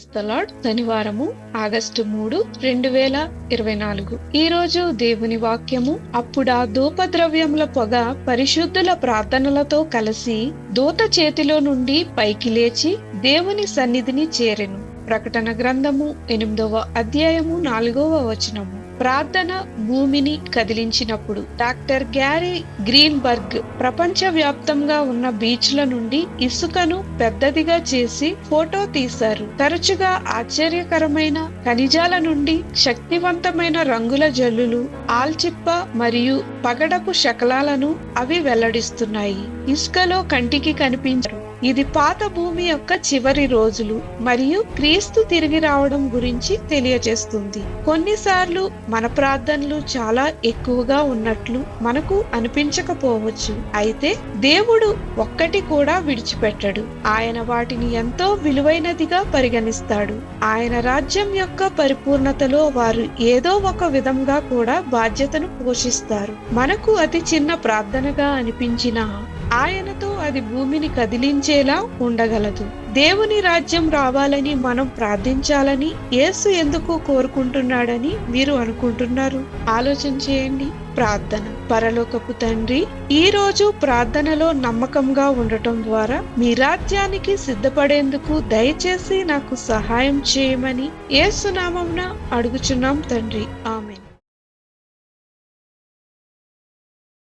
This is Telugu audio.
ప్రైజ్ ద లార్డ్ శనివారము ఆగస్టు మూడు రెండు వేల ఇరవై నాలుగు. ఈ రోజు దేవుని వాక్యము అప్పుడా ధూపద్రవ్యముల పొగ పరిశుద్ధుల ప్రార్థనలతో కలిసి దూత చేతిలో నుండి పైకి లేచి దేవుని సన్నిధిని చేరెను. ప్రకటన గ్రంథము ఎనిమిదవ అధ్యాయము నాలుగవ వచనము. ప్రార్థన భూమిని కదిలించినప్పుడు డాక్టర్ గ్యారీ గ్రీన్బర్గ్ ప్రపంచ వ్యాప్తంగా ఉన్న బీచ్ల నుండి ఇసుకను పెద్దదిగా చేసి ఫోటో తీశారు. తరచుగా ఆశ్చర్యకరమైన ఖనిజాల నుండి శక్తివంతమైన రంగుల జల్లులు ఆల్చిప్ప మరియు పగడపు శకలాలను అవి వెల్లడిస్తున్నాయి. ఇసుకలో కంటికి కనిపించారు. ఇది పాత భూమి యొక్క చివరి రోజులు మరియు క్రీస్తు తిరిగి రావడం గురించి తెలియజేస్తుంది. కొన్నిసార్లు మన ప్రార్థనలు చాలా ఎక్కువగా ఉన్నట్లు మనకు అనిపించకపోవచ్చు. అయితే దేవుడు ఒక్కటి కూడా విడిచిపెట్టడు. ఆయన వాటిని ఎంతో విలువైనదిగా పరిగణిస్తాడు. ఆయన రాజ్యం యొక్క పరిపూర్ణతలో వారు ఏదో ఒక విధంగా కూడా బాధ్యతను పోషిస్తారు. మనకు అతి చిన్న ప్రార్థనగా అనిపించిన ఆయనతో అది భూమిని కదిలించేలా ఉండగలదు. దేవుని రాజ్యం రావాలని మనం ప్రార్థించాలని యేసు ఎందుకు కోరుకుంటున్నాడని మీరు అనుకుంటున్నారు? ఆలోచన చేయండి. ప్రార్థన. పరలోకపు తండ్రి ఈ రోజు ప్రార్థనలో నమ్మకంగా ఉండటం ద్వారా మీ రాజ్యానికి సిద్ధపడేందుకు దయచేసి నాకు సహాయం చేయమని ఏసునామంన అడుగుచున్నాం తండ్రి. ఆమె